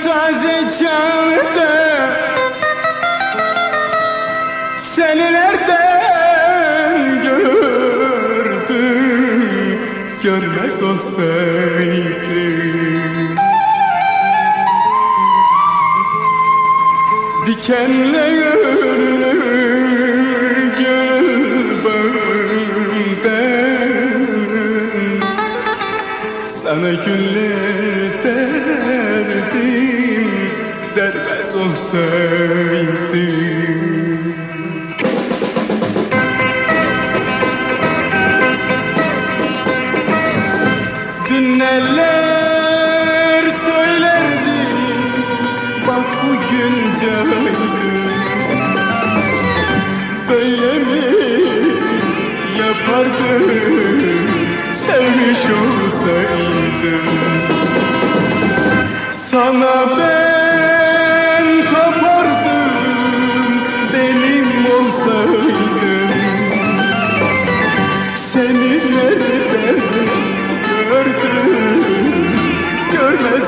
taze çağda Seni nereden gördüm? Görmez olsaydım. Dikenleri Sana güller derdim Dermez olsaydım Dün neler söylerdi Bak bugün cahildim Böyle mi yapardım Sevmiş olsaydım Sana ben tapardım Benim olsaydım. Seni nereden gördüm Görmez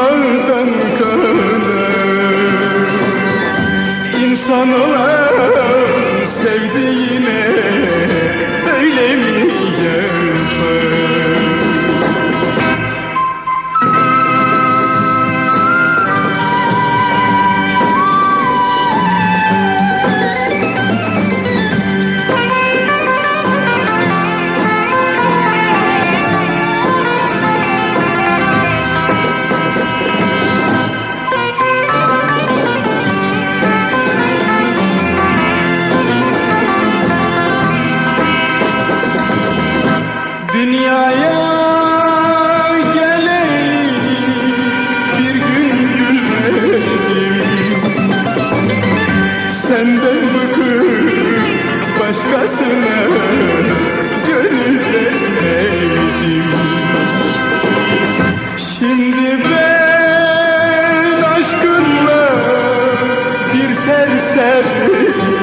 murder sevdim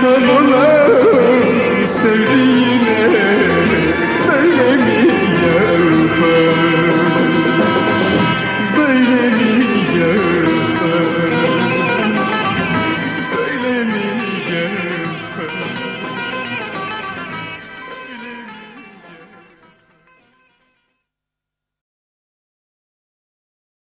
sana ne sevdiğim